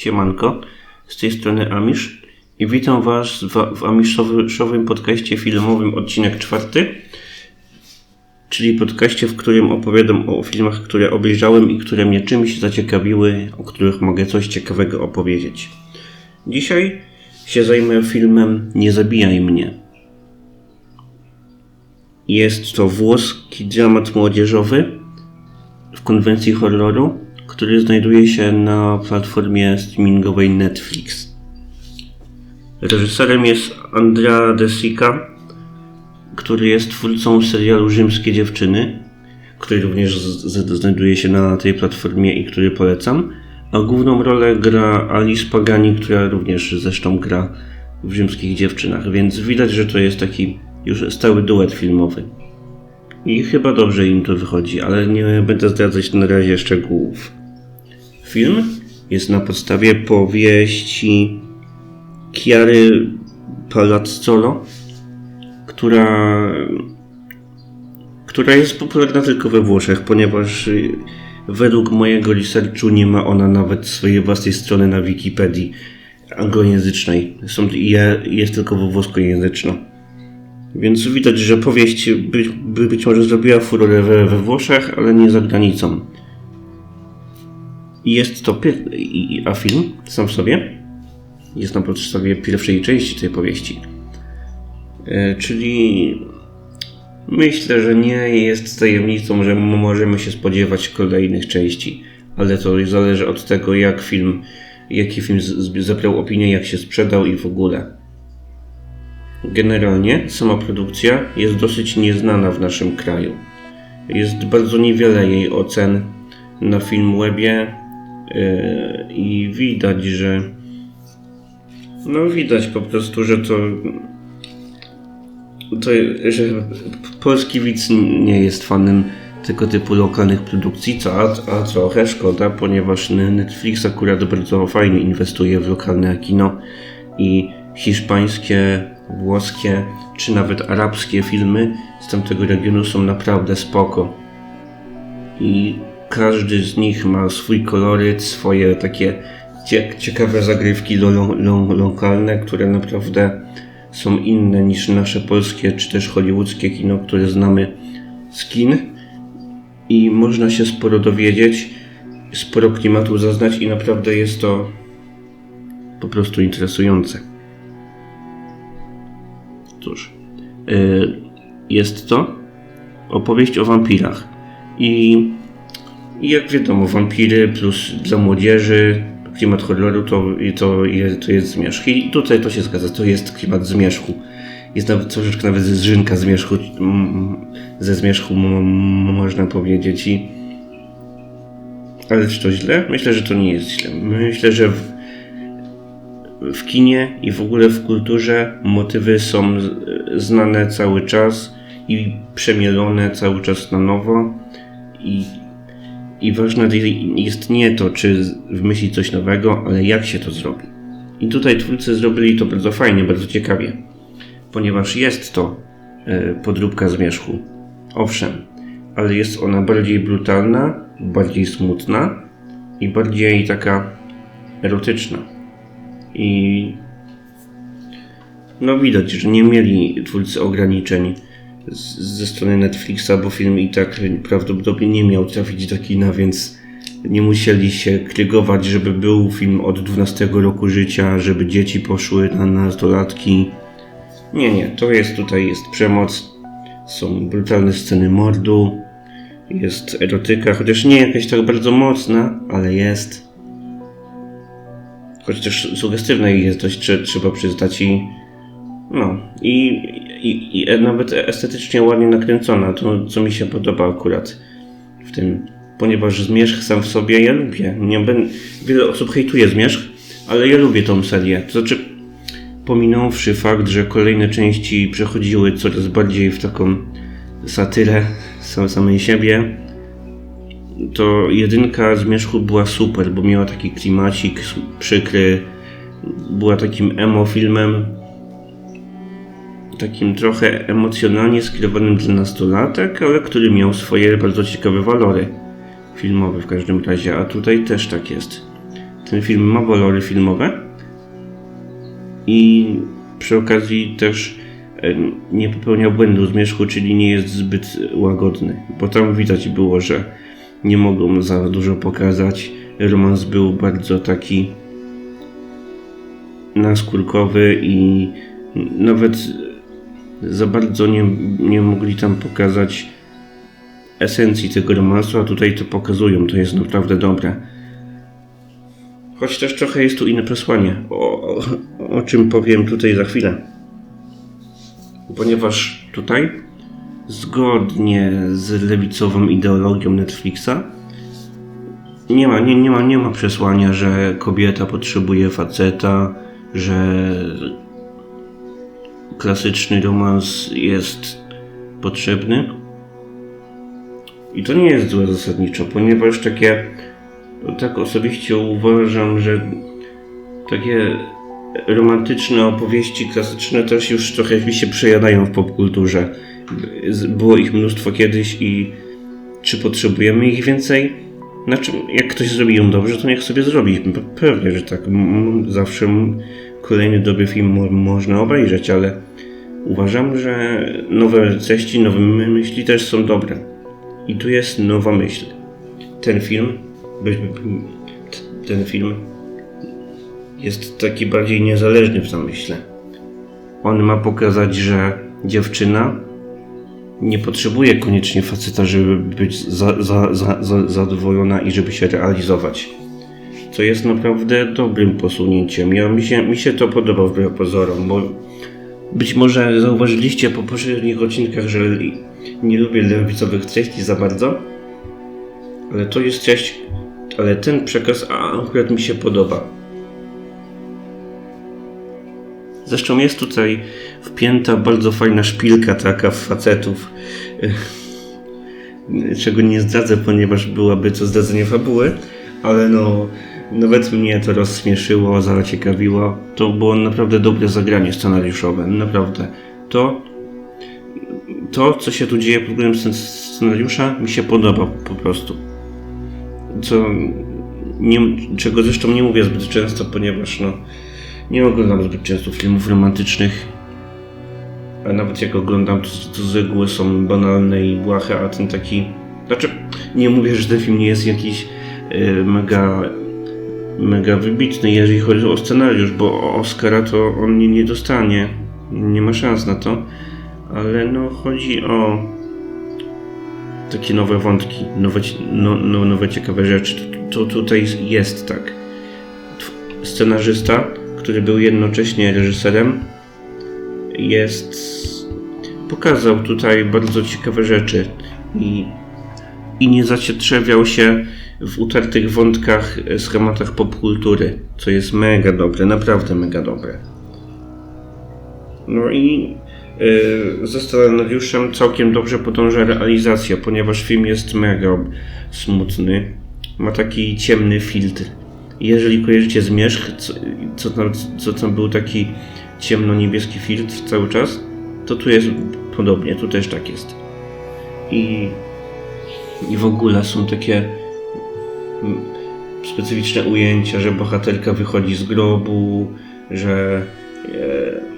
Siemanko, z tej strony Amisz i witam Was w, Amiszowym podcaście filmowym odcinek czwarty, czyli podcaście, w którym opowiadam o filmach, które obejrzałem i które mnie czymś zaciekawiły, o których mogę coś ciekawego opowiedzieć. Dzisiaj się zajmę filmem Nie zabijaj mnie. Jest to włoski dramat młodzieżowy w konwencji horroru, który znajduje się na platformie streamingowej Netflix. Reżyserem jest Andrea De Sica, który jest twórcą serialu Rzymskie Dziewczyny, który również znajduje się na tej platformie i który polecam. A główną rolę gra Alice Pagani, która również zresztą gra w Rzymskich Dziewczynach, więc widać, że to jest taki już stały duet filmowy. I chyba dobrze im to wychodzi, ale nie będę zdradzać na razie szczegółów. Film jest na podstawie powieści Chiary Palazzolo, która, która jest popularna tylko we Włoszech, ponieważ według mojego researchu nie ma ona nawet swojej własnej strony na Wikipedii anglojęzycznej. Jest tylko we włoskojęzyczna. Więc widać, że powieść być, być może zrobiła furorę we, we Włoszech, ale nie za granicą. I jest to, a film sam w sobie jest na podstawie pierwszej części tej powieści. E, czyli myślę, że nie jest tajemnicą, że możemy się spodziewać kolejnych części, ale to zależy od tego, jak film, jaki film zebrał opinię, jak się sprzedał i w ogóle. Generalnie sama produkcja jest dosyć nieznana w naszym kraju. Jest bardzo niewiele jej ocen na Filmwebie i widać, że no widać po prostu, że to, to że polski widz nie jest fanem tego typu lokalnych produkcji, co a, a trochę szkoda, ponieważ Netflix akurat bardzo fajnie inwestuje w lokalne kino i hiszpańskie włoskie czy nawet arabskie filmy z tamtego regionu są naprawdę spoko. I każdy z nich ma swój koloryt, swoje takie ciekawe zagrywki lo lo lokalne, które naprawdę są inne niż nasze polskie czy też hollywoodzkie kino, które znamy z kin. I można się sporo dowiedzieć, sporo klimatu zaznać i naprawdę jest to po prostu interesujące. Cóż, y, jest to opowieść o wampirach. I, jak wiadomo, wampiry plus dla młodzieży, klimat horroru to, to, jest, to jest zmierzch. I tutaj to się zgadza, to jest klimat zmierzchu. Jest nawet troszeczkę nawet zżynka zmierzchu, ze zmierzchu można powiedzieć. I, ale czy to źle? Myślę, że to nie jest źle. Myślę, że w, w kinie i w ogóle w kulturze motywy są znane cały czas i przemielone cały czas na nowo. I, i ważne jest nie to, czy wymyślić coś nowego, ale jak się to zrobi. I tutaj twórcy zrobili to bardzo fajnie, bardzo ciekawie, ponieważ jest to e, podróbka zmierzchu. Owszem, ale jest ona bardziej brutalna, bardziej smutna i bardziej taka erotyczna. I no widać, że nie mieli twórcy ograniczeń z, ze strony Netflixa, bo film i tak prawdopodobnie nie miał trafić do kina, więc nie musieli się krygować, żeby był film od 12 roku życia, żeby dzieci poszły na nastolatki. Nie, nie, to jest tutaj jest przemoc, są brutalne sceny mordu, jest erotyka, chociaż nie jakaś tak bardzo mocna, ale jest. Choć też sugestywna jest dość trzeba przyznać i no i, i, i nawet estetycznie ładnie nakręcona, to co mi się podoba akurat w tym, ponieważ Zmierzch sam w sobie ja lubię, nie wiele osób hejtuje Zmierzch, ale ja lubię tą serię, to znaczy pominąwszy fakt, że kolejne części przechodziły coraz bardziej w taką satyrę samej siebie, to jedynka Zmierzchu była super, bo miała taki klimacik przykry, była takim emo filmem, takim trochę emocjonalnie skierowanym dla nastolatek, ale który miał swoje bardzo ciekawe walory filmowe w każdym razie, a tutaj też tak jest. ten film ma walory filmowe i przy okazji też nie popełnia błędu zmierzchu, czyli nie jest zbyt łagodny, bo tam widać było, że nie mogą za dużo pokazać. Romans był bardzo taki naskórkowy i nawet za bardzo nie, nie mogli tam pokazać esencji tego romansu, a tutaj to pokazują. To jest naprawdę dobre. Choć też trochę jest tu inne przesłanie, o, o, o czym powiem tutaj za chwilę. Ponieważ tutaj, zgodnie z lewicową ideologią Netflixa, nie ma, nie, nie, ma, nie ma przesłania, że kobieta potrzebuje faceta, że klasyczny romans jest potrzebny. I to nie jest złe zasadniczo, ponieważ takie, tak osobiście uważam, że takie romantyczne opowieści klasyczne też już trochę mi się przejadają w popkulturze. Było ich mnóstwo kiedyś i czy potrzebujemy ich więcej? Znaczy, jak ktoś zrobi ją dobrze, to niech sobie zrobi. Pewnie, że tak. Zawsze kolejny dobry film można obejrzeć, ale uważam, że nowe treści, nowe myśli też są dobre. I tu jest nowa myśl. Ten film, ten film jest taki bardziej niezależny w zamyśle. On ma pokazać, że dziewczyna nie potrzebuje koniecznie faceta, żeby być za, za, za, zadowolona i żeby się realizować. Co jest naprawdę dobrym posunięciem. Ja, mi, się, mi się to podoba wbrew pozorom, bo być może zauważyliście po poprzednich odcinkach, że nie lubię lewicowych treści za bardzo, ale to jest treść, ale ten przekaz akurat mi się podoba. Zresztą jest tutaj wpięta bardzo fajna szpilka taka w facetów, czego nie zdradzę, ponieważ byłaby to zdradzenie fabuły, ale no nawet mnie to rozśmieszyło, zaciekawiło. To było naprawdę dobre zagranie scenariuszowe, naprawdę. To, to co się tu dzieje pod względem scenariusza, mi się podoba po prostu. Co, nie, czego zresztą nie mówię zbyt często, ponieważ no, nie oglądam zbyt często filmów romantycznych. A nawet jak oglądam, to, to z reguły są banalne i błahe, a ten taki... Znaczy, nie mówię, że ten film nie jest jakiś yy, mega mega wybitny, jeżeli chodzi o scenariusz, bo Oscara to on nie, nie dostanie. Nie ma szans na to. Ale no chodzi o takie nowe wątki, nowe, no, no, nowe ciekawe rzeczy. To, tutaj jest tak. Scenarzysta, który był jednocześnie reżyserem, jest. pokazał tutaj bardzo ciekawe rzeczy i, i nie zacietrzewiał się w utartych wątkach, e, schematach popkultury, co jest mega dobre, naprawdę mega dobre. No i yy, ze scenariuszem całkiem dobrze podąża realizacja, ponieważ film jest mega smutny. Ma taki ciemny filtr. Jeżeli kojarzycie Zmierzch, co, co, tam, co tam był taki ciemno-niebieski filtr cały czas, to tu jest podobnie, tu też tak jest. I, i w ogóle są takie specyficzne ujęcia, że bohaterka wychodzi z grobu, że e,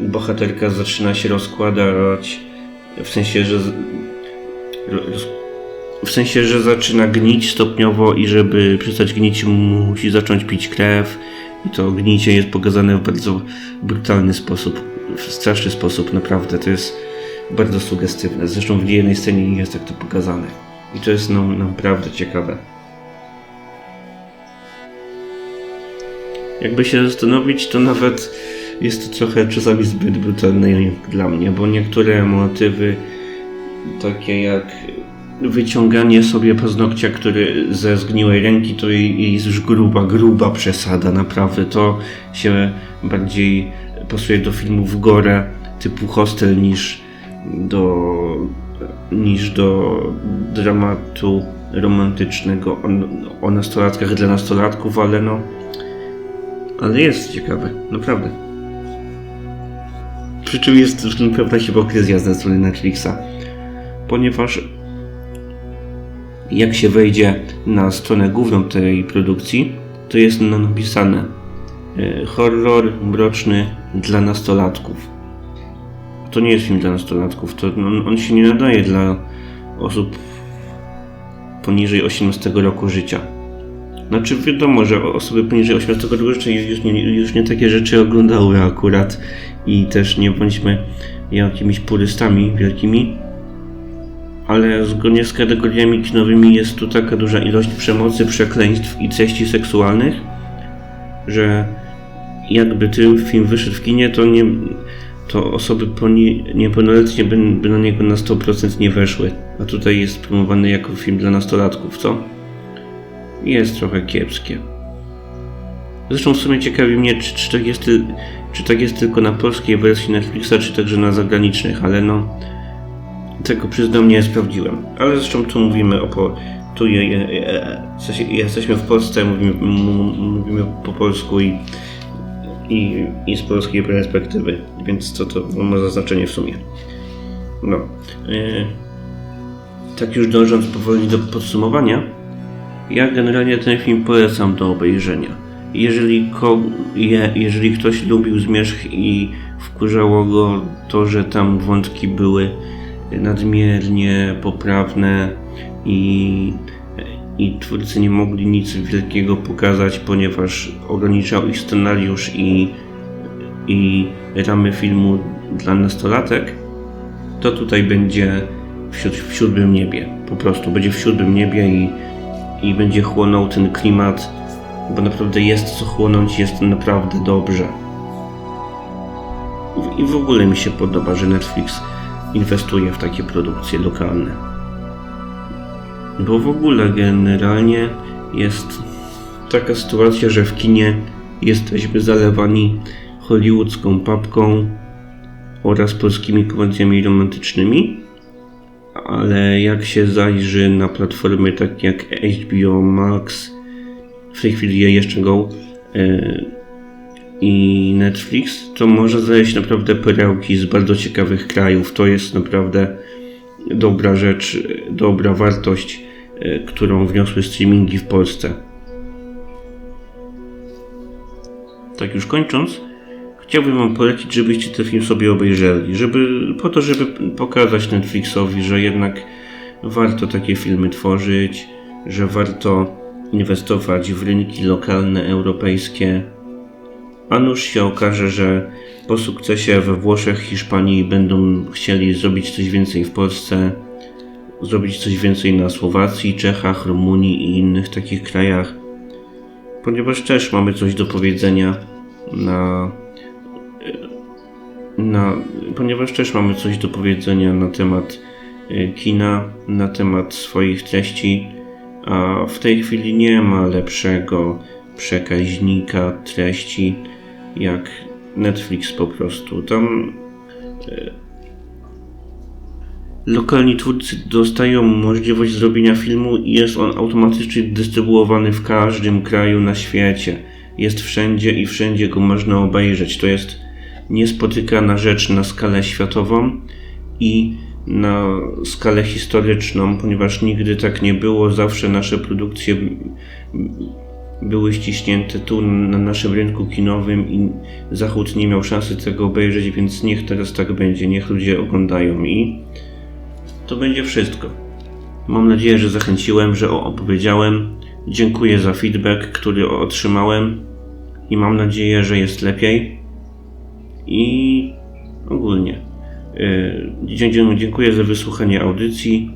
bohaterka zaczyna się rozkładać, w sensie, że w sensie, że zaczyna gnić stopniowo i żeby przestać gnić musi zacząć pić krew i to gnicie jest pokazane w bardzo brutalny sposób, w straszny sposób, naprawdę, to jest bardzo sugestywne. Zresztą w jednej scenie jest tak to pokazane i to jest no, naprawdę ciekawe. Jakby się zastanowić, to nawet jest to trochę czasami zbyt brutalne dla mnie, bo niektóre motywy, takie jak wyciąganie sobie paznokcia, który ze zgniłej ręki, to jest już gruba, gruba przesada, naprawdę. To się bardziej pasuje do filmów gore typu Hostel niż do, niż do dramatu romantycznego o, o nastolatkach dla nastolatków, ale no ale jest ciekawe, naprawdę. Przy czym jest w tym pewna hipokryzja ze strony Netflixa. Ponieważ jak się wejdzie na stronę główną tej produkcji, to jest na napisane e, horror mroczny dla nastolatków. To nie jest film dla nastolatków, to on, on się nie nadaje dla osób poniżej 18 roku życia. Znaczy wiadomo, że osoby poniżej 18 roku życia już nie, już nie takie rzeczy oglądały akurat i też nie bądźmy jakimiś purystami wielkimi, ale zgodnie z kategoriami kinowymi jest tu taka duża ilość przemocy, przekleństw i treści seksualnych, że jakby ten film wyszedł w kinie, to nie, to osoby poni, niepełnoletnie by, by na niego na 100% nie weszły. A tutaj jest promowany jako film dla nastolatków, co? Jest trochę kiepskie. Zresztą w sumie ciekawi mnie, czy, czy, tak jest, czy tak jest tylko na polskiej wersji Netflixa, czy także na zagranicznych, ale no tego przyznam nie sprawdziłem. Ale zresztą tu mówimy o po, tu je, je, je, jesteśmy w Polsce, mówimy, mówimy po polsku i, i, i z polskiej perspektywy, więc to, to ma znaczenie w sumie. No. Yy, tak już dążąc powoli do podsumowania, ja generalnie ten film polecam do obejrzenia. Jeżeli, ko, je, jeżeli ktoś lubił Zmierzch i wkurzało go to, że tam wątki były nadmiernie poprawne i, i twórcy nie mogli nic wielkiego pokazać, ponieważ ograniczał ich scenariusz i, i ramy filmu dla nastolatek, to tutaj będzie w, w siódmym niebie. Po prostu będzie w siódmym niebie i, i będzie chłonął ten klimat, bo naprawdę jest co chłonąć, jest naprawdę dobrze. I w ogóle mi się podoba, że Netflix inwestuje w takie produkcje lokalne. Bo w ogóle generalnie jest taka sytuacja, że w kinie jesteśmy zalewani hollywoodzką papką oraz polskimi komediami romantycznymi, ale jak się zajrzy na platformy takie jak HBO Max, w tej chwili jeszcze Go, e, i Netflix, to może znaleźć naprawdę perełki z bardzo ciekawych krajów. To jest naprawdę dobra rzecz, dobra wartość, e, którą wniosły streamingi w Polsce. Tak już kończąc, chciałbym Wam polecić, żebyście ten film sobie obejrzeli, żeby, po to, żeby pokazać Netflixowi, że jednak warto takie filmy tworzyć, że warto inwestować w rynki lokalne, europejskie, a nuż się okaże, że po sukcesie we Włoszech, Hiszpanii będą chcieli zrobić coś więcej w Polsce, zrobić coś więcej na Słowacji, Czechach, Rumunii i innych takich krajach, ponieważ też mamy coś do powiedzenia na, na ponieważ też mamy coś do powiedzenia na temat e, kina, na temat swoich treści, a w tej chwili nie ma lepszego przekaźnika treści jak Netflix po prostu. Tam e, lokalni twórcy dostają możliwość zrobienia filmu i jest on automatycznie dystrybuowany w każdym kraju na świecie. Jest wszędzie i wszędzie go można obejrzeć. To jest niespotykana rzecz na skalę światową i na skalę historyczną, ponieważ nigdy tak nie było. Zawsze nasze produkcje były ściśnięte tu na naszym rynku kinowym i Zachód nie miał szansy tego obejrzeć, więc niech teraz tak będzie, niech ludzie oglądają i to będzie wszystko. Mam nadzieję, że zachęciłem, że opowiedziałem. Dziękuję za feedback, który otrzymałem i mam nadzieję, że jest lepiej. I ogólnie. Yy, dziękuję za wysłuchanie audycji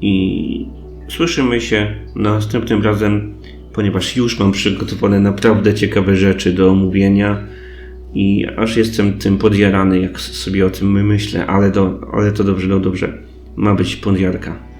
i słyszymy się następnym razem ponieważ już mam przygotowane naprawdę ciekawe rzeczy do omówienia i aż jestem tym podjarany, jak sobie o tym myślę, ale, do, ale to dobrze, no dobrze. Ma być podjarka.